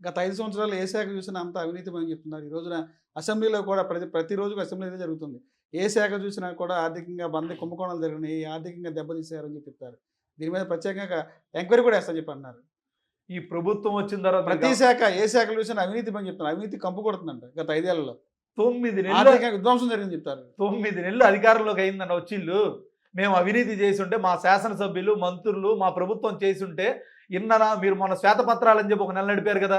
గత ఐదు సంవత్సరాలు ఏ శాఖ చూసినా అంత అవినీతిమని చెప్తున్నారు. ఈ రోజున అసెంబ్లీలో కూడా ప్రతి ప్రతిరోజు అసెంబ్లీ అయితే జరుగుతుంది. ఏ శాఖ చూసినా కూడా ఆర్థికంగా బంద కుంభకోణాలు జరిగినాయి ఆర్థికంగా దెబ్బతీశారని చెప్పి చెప్తారు. దీని మీద ప్రత్యేకంగా ఎంక్వైరీ కూడా వేస్తా చెప్పి అన్నారు. ఈ ప్రభుత్వం వచ్చిన తర్వాత ప్రతి శాఖ ఏ శాఖలు చూసినా అవినీతి పని చెప్తున్నారు. అవినీతి కంపు కొడుతుందంట గత ఐదేళ్ళలో. తొమ్మిది నెలలు విధ్వంసం జరిగింది చెప్తారు. తొమ్మిది నెలలు అధికారంలోకి అయిందన్న వచ్చిళ్ళు మేము అవినీతి చేసుంటే మా శాసనసభ్యులు మంత్రులు మా ప్రభుత్వం చేసుంటే ఇన్ననా మీరు మొన్న శ్వేతపత్రాలు అని చెప్పి ఒక నెల నడిపారు కదా.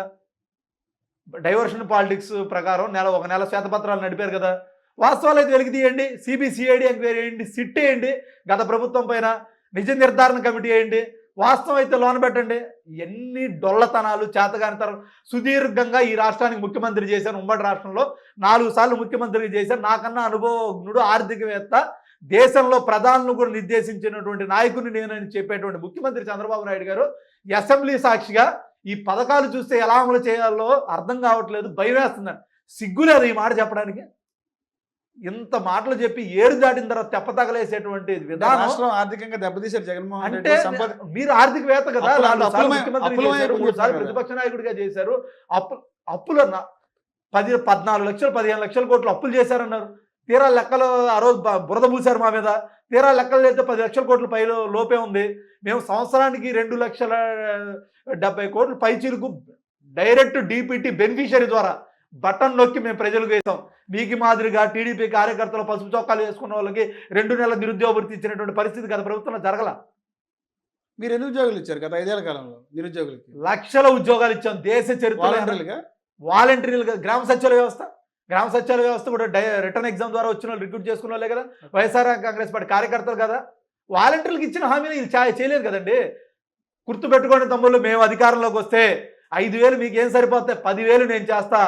డైవర్షన్ పాలిటిక్స్ ప్రకారం నెల ఒక నెల శ్వేతపత్రాలు నడిపారు కదా. వాస్తవాలు అయితే వెలికి తీయండి. సిబిసిఐడి ఎంక్వైరీ చేయండి. సిట్ వేయండి. గత ప్రభుత్వం పైన నిజ నిర్ధారణ కమిటీ వేయండి. వాస్తవం అయితే లోన పెట్టండి. ఎన్ని డొల్లతనాలు చేతగానితనం సుదీర్ఘంగా ఈ రాష్ట్రానికి ముఖ్యమంత్రి చేశాను ఉమ్మడి రాష్ట్రంలో నాలుగు సార్లు ముఖ్యమంత్రిగా చేశాను నాకన్నా అనుభవజ్ఞుడు ఆర్థికవేత్త దేశంలో ప్రధానులు కూడా నిర్దేశించినటువంటి నాయకుని నేనని చెప్పేటువంటి ముఖ్యమంత్రి చంద్రబాబు నాయుడు గారు అసెంబ్లీ సాక్షిగా ఈ పథకాలు చూస్తే ఎలా అమలు చేయాలో అర్థం కావట్లేదు భయం వేస్తుందని సిగ్గులేదు ఈ మాట చెప్పడానికి. ఇంత మాటలు చెప్పి ఏరు దాటిన తర్వాత తెప్పతగలేసేటువంటి విధానం రాష్ట్రం ఆర్థికంగా దెబ్బతీశారు జగన్మోహన్ అంటే మీరు ఆర్థికవేత్త కదా ముఖ్యమంత్రి. ప్రతిపక్ష నాయకుడిగా చేశారు. అప్పు అప్పులు పది పద్నాలుగు లక్షలు పదిహేను లక్షల కోట్లు అప్పులు చేశారన్నారు. తీరా లెక్కలు ఆ రోజు బురద పూశారు మా మీద. తీరా లెక్కలు చేస్తే పది లక్షల కోట్ల పై లోపే ఉంది. మేము సంవత్సరానికి రెండు లక్షల డెబ్బై కోట్లు పై చిరుకు డైరెక్ట్ డిపిటి బెనిఫిషియరీ ద్వారా బటన్ నొక్కి మేము ప్రజలకు వేసాం. మీకు మాదిరిగా టీడీపీ కార్యకర్తలు పసుపు చొక్కాలు వేసుకున్న వాళ్ళకి రెండు నెలల నిరుద్యోగ వృత్తి ఇచ్చినటువంటి పరిస్థితి గత ప్రభుత్వంలో జరగల. మీరు ఎన్ని ఉద్యోగులు ఇచ్చారు గత ఐదేళ్ళ కాలంలో నిరుద్యోగులకి? లక్షల ఉద్యోగాలు ఇచ్చాం దేశ చరిత్ర వాలంటీర్లుగా? వాలంటీర్లుగా గ్రామ సచివాలయ వ్యవస్థ. గ్రామ సచివాలయ వ్యవస్థ కూడా డై రిటర్న్ ఎగ్జామ్ ద్వారా వచ్చిన వాళ్ళు రిక్రూట్ చేసుకున్న వాళ్ళే కదా? వైఎస్ఆర్ కాంగ్రెస్ పార్టీ కార్యకర్తలు కదా? వాలంటీర్లకు ఇచ్చిన హామీని ఇది చేయలేదు కదండి. గుర్తుపెట్టుకోండి తమ్ముళ్ళు మేము అధికారంలోకి వస్తే ఐదు వేలు మీకు ఏం సరిపోతాయి? పదివేలు నేను చేస్తా.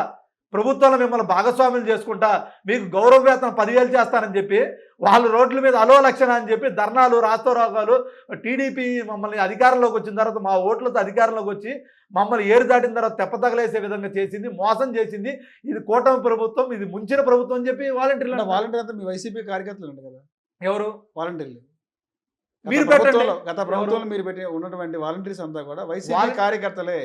ప్రభుత్వంలో మిమ్మల్ని భాగస్వాములు చేసుకుంటా మీకు గౌరవ వేతనం పదివేలు చేస్తానని చెప్పి వాళ్ళు రోడ్ల మీద అలో లక్షణ అని చెప్పి ధర్నాలు రాస్తోరోగాలు టీడీపీ మమ్మల్ని అధికారంలోకి వచ్చిన తర్వాత మా ఓట్లతో అధికారంలోకి వచ్చి మమ్మల్ని ఏరు దాటిన తర్వాత తెప్పతగలేసే విధంగా చేసింది మోసం చేసింది. ఇది కూటమి ప్రభుత్వం ఇది ముంచిన ప్రభుత్వం అని చెప్పి వాలంటీర్లు. వాలంటీర్ అంతా మీ వైసీపీ కార్యకర్తలు ఉంటారు కదా? ఎవరు? వాలంటీర్లు. మీరు గత ప్రభుత్వంలో మీరు పెట్టి ఉన్నటువంటి వాలంటీర్స్ అంతా కూడా వైసీపీ కార్యకర్తలే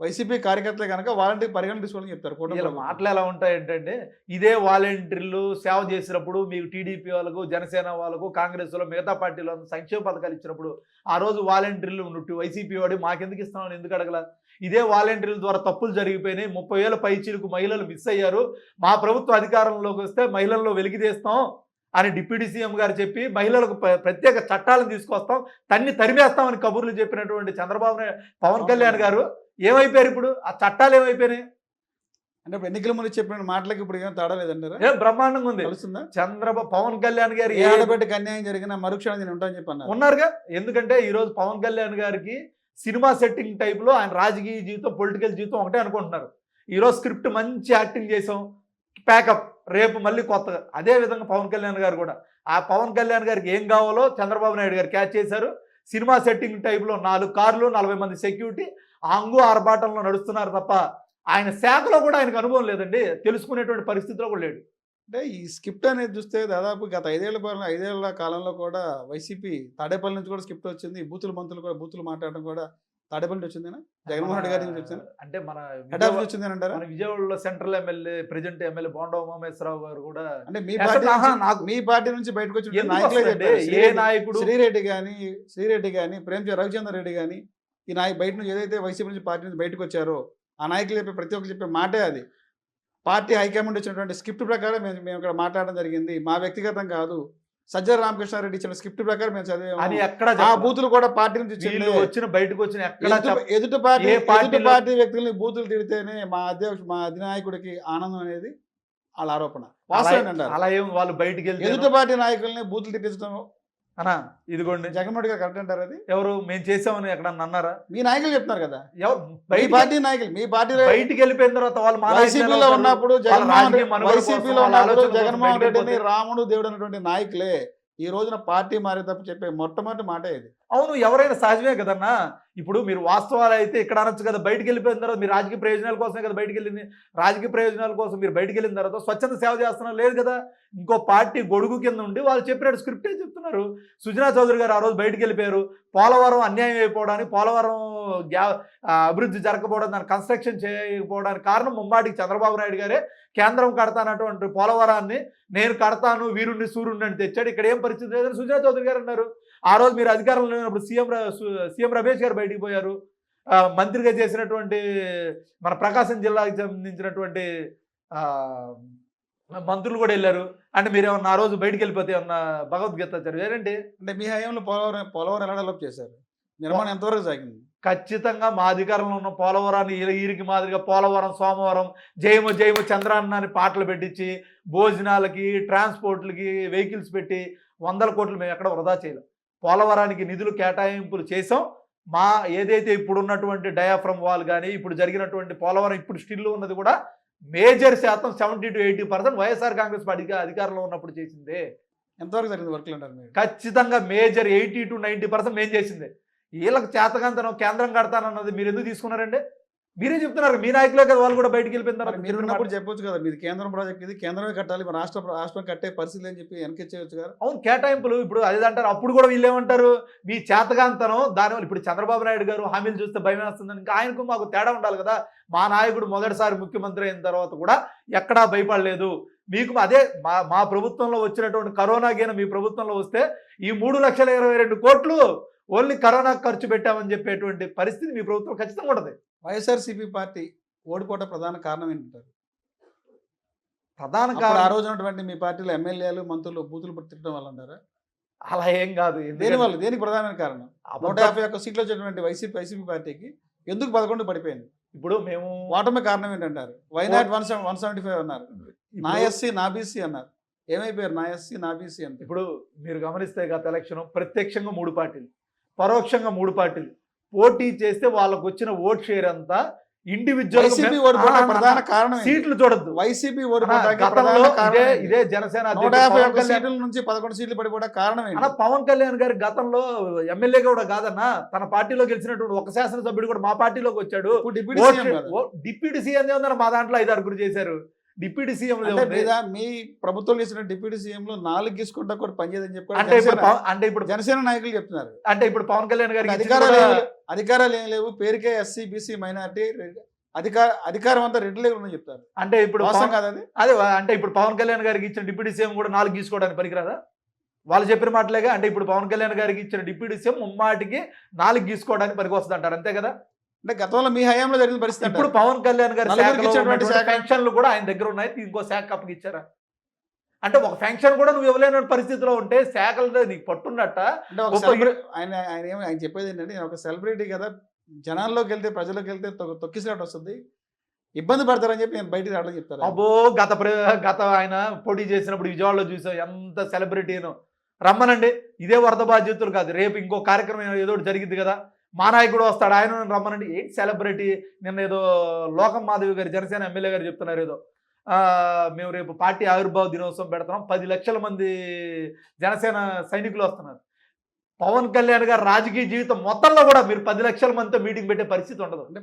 వైసీపీ కార్యకర్తలే కనుక వాలంటీర్ పరిగణ తీసుకోవాలని చెప్తారు. వీళ్ళ ప్రభుత్వం. మాటలు ఎలా ఉంటాయి ఏంటంటే ఇదే వాలంటీర్లు సేవ చేసినప్పుడు మీకు టీడీపీ వాళ్ళకు జనసేన వాళ్ళకు కాంగ్రెస్లో మిగతా పార్టీలో సంక్షేమ పథకాలు ఇచ్చినప్పుడు ఆ రోజు వాలంటీర్లు ఉన్నట్టు వైసీపీ వాడి మాకెందుకు ఇస్తున్నామని ఎందుకు అడగల? ఇదే వాలంటీర్ల ద్వారా తప్పులు జరిగిపోయినాయి. ముప్పై వేల పైచీలకు మహిళలు మిస్ అయ్యారు. మా ప్రభుత్వం అధికారంలోకి వస్తే మహిళల్లో వెలికితీస్తాం అని డిప్యూటీ సీఎం గారు చెప్పి మహిళలకు ప్ర- ప్రత్యేక చట్టాలను తీసుకొస్తాం తన్ని తరిమేస్తామని కబుర్లు చెప్పినటువంటి చంద్రబాబు నాయుడు పవన్ కళ్యాణ్ గారు ఏమైపోయారు ఇప్పుడు? ఆ చట్టాలు ఏమైపోయినాయి? అంటే ఎన్నికల ముందు చెప్పిన మాటలకి ఇప్పుడు ఏం తేడా లేదంటారా? ఏం బ్రహ్మాండంగా ఉంది. తెలుస్తుందా చంద్రబాబు పవన్ కళ్యాణ్ గారు ఏ ఏ- ఆడబిడ్డకి అన్యాయం జరిగినా మరుక్షణం నేను ఉంటానని చెప్పి అన్నారు. ఉన్నారుగా? ఎందుకంటే ఈరోజు పవన్ కళ్యాణ్ గారికి సినిమా సెట్టింగ్ టైప్లో ఆయన రాజకీయ జీవితం పొలిటికల్ జీవితం ఒకటే అనుకుంటున్నారు. ఈరోజు స్క్రిప్ట్ మంచి యాక్టింగ్ చేసాం. ప్యాకప్ రేపు మళ్ళీ కొత్తగా అదే విధంగా పవన్ కళ్యాణ్ గారు కూడా. ఆ పవన్ కళ్యాణ్ గారికి ఏం కావాలో చంద్రబాబు నాయుడు గారు క్యాచ్ చేశారు. సినిమా సెట్టింగ్ టైప్లో నాలుగు కార్లు నలభై మంది సెక్యూరిటీ. అంగు ఆర్భాటంలో నడుస్తున్నారు తప్ప ఆయన శాఖలో కూడా ఆయనకు అనుభవం లేదండి. తెలుసుకునేటువంటి పరిస్థితిలో కూడా లేడు. అంటే ఈ స్క్రిప్ట్ అనేది చూస్తే దాదాపు గత ఐదేళ్ళ పాలన ఐదేళ్ళ కాలంలో కూడా వైసీపీ తాడేపల్లి నుంచి కూడా స్క్రిప్ట్ వచ్చింది. బూతులు మంత్రులు కూడా బూతులు మాట్లాడడం కూడా తాడేపల్లి నుంచి వచ్చిందేనా జగన్మోహన్ రెడ్డి గారి నుంచి వచ్చిందా అంటే మన హెడ్ ఆఫీస్ వచ్చింది అంటారా విజయవాడలో central MLA present MLA Bonda Umamaheswara Rao గారు కూడా అంటే మీ పార్టీ నాకు మీ పార్టీ నుంచి బయటకు వచ్చిన నాయకులే ఏ శ్రీరెడ్డి- నాయకుడు శ్రీరెడ్డి కానీ శ్రీరెడ్డి కానీ రవిచంద్ర రెడ్డి కానీ ఈ నాయ బయట నుంచి ఏదైతే వైసీపీ నుంచి పార్టీ నుంచి బయటకు వచ్చారో ఆ నాయకులు చెప్పే ప్రతి ఒక్కరు చెప్పే మాటే అది. పార్టీ హైకమాండ్ వచ్చినటువంటి స్క్రిప్ట్ ప్రకారం మేము మేము ఇక్కడ మాట్లాడడం జరిగింది. మా వ్యక్తిగతం కాదు. సజ్జల రామకృష్ణారెడ్డి ఇచ్చిన స్క్రిప్ట్ ప్రకారం మేము చదివాము. ఎక్కడ ఆ బూతులు కూడా పార్టీ నుంచి వచ్చిన బయటకు వచ్చిన ఎక్కడ ఎదుటి- పార్టీ ఎదుటి పార్టీ వ్యక్తుల్ని బూతులు తిడితేనే మా అధ్యక్ష మా అధినాయకుడికి ఆనందం అనేది వాళ్ళ ఆరోపణ. వాస్తవం అలా ఏం వాళ్ళు బయటికి వెళ్తే ఎదుటి పార్టీ నాయకుల్ని బూతులు తిట్టించడం అన్నా ఇదిగోండి. జగన్మోహన్ గారు కరెక్ట్ అంటారు అది? ఎవరు? మేము చేసామని ఎక్కడ అన్నారా? మీ నాయకులు చెప్తున్నారు కదా. ఎవరు? మీ పార్టీ నాయకులు మీ పార్టీలో బయటికి వెళ్ళిపోయిన తర్వాత వాళ్ళు వైసీపీలో? ఉన్నప్పుడు జగన్మోహన్ వైసీపీలో ఉన్నప్పుడు జగన్మోహన్ రెడ్డిని రాముడు దేవుడు అన్నటువంటి నాయకులే. ఈ రోజున పార్టీ మారే తప్ప చెప్పే మొట్టమొదటి మాట ఇది. అవును ఎవరైనా సహజమే కదన్నా? ఇప్పుడు మీరు వాస్తవాలు అయితే ఇక్కడ అనొచ్చు కదా బయటకు వెళ్ళిపోయిన తర్వాత మీరు రాజకీయ ప్రయోజనాల కోసమే కదా బయటికి వెళ్ళింది. రాజకీయ ప్రయోజనాల కోసం మీరు బయటికి వెళ్ళిన తర్వాత స్వచ్ఛంద సేవ చేస్తున్నారు లేదు కదా. ఇంకో పార్టీ గొడుగు కింద ఉండి వాళ్ళు చెప్పినట్టు స్క్రిప్టే చెప్తున్నారు. సుజనా చౌదరి గారు ఆ రోజు బయటకు వెళ్ళిపోయారు. పోలవరం అన్యాయం అయిపోవడానికి పోలవరం గ్యా అభివృద్ధి జరగకపోవడం దాని కన్స్ట్రక్షన్ చేయకపోవడానికి కారణం ముమ్మాటికి చంద్రబాబు నాయుడు గారే. కేంద్రం కడతానటువంటి పోలవరాన్ని నేను కడతాను వీరుణ్ణి సూర్యుడిని అని తెచ్చాడు. ఇక్కడ ఏం పరిస్థితి లేదని సుజనా చౌదరి గారు అన్నారు. ఆ రోజు మీరు అధికారంలో లేనప్పుడు సీఎం సీఎం రమేష్ గారు బయటికి పోయారు మంత్రిగా చేసినటువంటి మన ప్రకాశం జిల్లాకి సంబంధించినటువంటి ఆ, మంత్రులు కూడా వెళ్ళారు. అంటే మీరు ఏమన్నా ఆ రోజు బయటికి వెళ్ళిపోతే ఏమన్నా భగవద్గీత చదివారండి అంటే మీ హయాంలో పోలవరం పోలవరం ఎలా డెవలప్ చేశారు? నిర్మాణం ఎంతవరకు సాగింది? ఖచ్చితంగా మా అధికారంలో ఉన్న పోలవరాన్ని ఈరికి మాదిరిగా పోలవరం సోమవరం జయము జయము చంద్రాన్న అని పాటలు పెట్టించి భోజనాలకి ట్రాన్స్పోర్ట్లకి వెహికల్స్ పెట్టి వందల కోట్లు మేము ఎక్కడ వృధా చేయలేం. పోలవరానికి నిధులు కేటాయింపులు చేసాం మా ఏదైతే ఇప్పుడు ఉన్నటువంటి డయాఫ్రమ్ వాల్ కానీ ఇప్పుడు జరిగినటువంటి పోలవరం ఇప్పుడు స్టిల్ ఉన్నది కూడా మేజర్ శాతం seventy to eighty percent YSR Congress party అధికారంలో ఉన్నప్పుడు చేసిందే. ఎంతవరకు జరిగింది వర్క్లు అంటారు ఖచ్చితంగా major eighty to ninety percent మేం చేసిందే. వీళ్ళకి చేతకంతనం కేంద్రం కడతానన్నది మీరు ఎందుకు తీసుకున్నారండి? మీరే చెప్తున్నారు మీ నాయకులే కదా వాళ్ళు కూడా బయటికి వెళ్ళిపోయిన మరి తర్వాత మీరు ఉన్నప్పుడు చెప్పొచ్చు కదా మీది కేంద్రం ప్రాజెక్ట్ ఇది కేంద్రమే కట్టాలి మరి రాష్ట్ర రాష్ట్రం కట్టే పరిస్థితి అని చెప్పి వెనకిచ్చేయచ్చు కదా. అవును కేటాయింపులు ఇప్పుడు అదే అంటారు అప్పుడు కూడా వీళ్ళు ఏమంటారు మీ చేతకాంతనం దానివల్ల ఇప్పుడు చంద్రబాబు నాయుడు గారు హామీలు చూస్తే భయం వేస్తుందని ఇంకా ఆయనకు మాకు తేడా ఉండాలి కదా. మా నాయకుడు మొదటిసారి ముఖ్యమంత్రి అయిన తర్వాత కూడా ఎక్కడా భయపడలేదు. మీకు అదే మా మా ప్రభుత్వంలో వచ్చినటువంటి కరోనా గీన మీ ప్రభుత్వంలో వస్తే ఈ మూడు లక్షల ఇరవై రెండు కోట్లు ఓన్లీ కరోనా ఖర్చు పెట్టామని చెప్పేటువంటి పరిస్థితి మీ ప్రభుత్వం ఖచ్చితంగా ఉంటుంది. వైఎస్ఆర్సీపీ పార్టీ ఓడిపోవడం ప్రధాన కారణం ఏంటంటారు? ప్రధాన ఆ కారణం రోజు ఉన్నటువంటి మీ పార్టీలో ఎమ్మెల్యేలు మంత్రులు బూతులు తిట్టడం వల్ల అంటారా? అలా ఏం కాదు. దేని ఎందుకంటే వల్ల దేనికి ప్రధానమైన కారణం? నూట యాభై ఒక్క సీట్లు వచ్చినటువంటి వైసీపీ వైసీపీ పార్టీకి ఎందుకు పదకొండు పడిపోయింది? ఇప్పుడు మేము ఓటమి కారణం ఏంటంటారు? Why not one one seventy five అన్నారు. నా ఎస్సీ నా బీసీ అన్నారు. ఏమైపోయారు? నా ఎస్సీ నా బీసీ అంటే? ఇప్పుడు మీరు గమనిస్తే గత ఎలక్షన్ ప్రత్యక్షంగా మూడు పార్టీలు పరోక్షంగా మూడు పార్టీలు. పోటీ చేస్తే వాళ్ళకు వచ్చిన ఓట్ షేర్ అంతా ఇండివిజువల్ ప్రధాన కారణం? సీట్లు చూడద్దు. వైసీపీ గతంలో ఇదే జనసేన సీట్ల నుంచి పదకొండు సీట్లు పడిపోవడం కారణం పవన్ కళ్యాణ్ గారి గతంలో ఎమ్మెల్యే కూడా కాదన్న తన పార్టీలో గెలిచినటువంటి ఒక శాసనసభ్యుడు కూడా మా పార్టీలోకి వచ్చాడు. డిప్యూటీ సీఎం మా దాంట్లో ఐదు ఆరుగురు చేశారు. డిప్యూటీ సీఎం మీ ప్రభుత్వం చేసిన డిప్యూటీ సీఎం లో నాలుగు గీసుకుంటా కూడా పనిచేయదని చెప్పి అంటే ఇప్పుడు జనసేన- పవన్- అంటే ఇప్పుడు జనసేన నాయకులు చెప్తున్నారు. అంటే ఇప్పుడు పవన్ కళ్యాణ్ గారికి అధికారాలు. అధికారాలు ఏం లేవు. పేరుకే ఎస్సీ బీసీ మైనార్టీ అధికార అధికారం అంతా రెడ్లే ఉందని చెప్తారు. అంటే ఇప్పుడు కాదు అది? అదే అంటే ఇప్పుడు పవన్ కళ్యాణ్ గారికి ఇచ్చిన డిప్యూటీ సీఎం కూడా నాలుగు గీసుకోవడానికి పనికిరాదా? వాళ్ళు చెప్పిన మాటలేగా? అంటే ఇప్పుడు పవన్ కళ్యాణ్ గారికి ఇచ్చిన డిప్యూటీ సీఎం ముమ్మాటికి నాలుగు గీసుకోవడానికి పనికి వస్తుంది అంటారు అంతే కదా? అంటే గతంలో మీ హయాంలో జరిగిన పరిస్థితి ఇప్పుడు. పవన్ కళ్యాణ్ గారి శాఖలో. పెన్షన్లు కూడా ఆయన దగ్గర ఉన్నాయి. ఇంకో శాఖ అప్పగిచ్చారా అంటే ఒక పెన్షన్ కూడా నువ్వు ఇవ్వలేని పరిస్థితిలో ఉంటే శాఖలతో నీకు పట్టున్నట్ట ఆయన ఆయన ఏమి ఆయన చెప్పేది ఏంటంటే నేను ఒక సెలబ్రిటీ కదా జనాల్లోకి వెళ్తే ప్రజల్లోకి వెళ్తే తొక్కిసినట్టు వస్తుంది. ఇబ్బంది పడతారని చెప్పి నేను బయటికి రావడం చెప్తారు? ఆయన. అబ్బో గత గత ఆయన పోటీ చేసినప్పుడు విజయవాడలో చూసాం. ఎంత సెలబ్రిటీను. రమ్మనండి. ఇదే వరద బాధ్యతలు కాదు. రేపు ఇంకో కార్యక్రమం ఏదో ఒకటి జరిగింది కదా. మా నాయకుడు వస్తాడు. ఆయన రమ్మనండి. ఏంటి సెలబ్రిటీ నిన్న ఏదో లోకం మాధవి గారు జనసేన ఎమ్మెల్యే గారు చెప్తున్నారు ఏదో. మేము రేపు పార్టీ ఆవిర్భావ దినోత్సవం పెడతాం పది లక్షల మంది జనసేన సైనికులు వస్తున్నారు. పవన్ కళ్యాణ్ గారు రాజకీయ జీవితం మొత్తంలో కూడా మీరు పది లక్షల మందితో మీటింగ్ పెట్టే పరిస్థితి ఉండదు.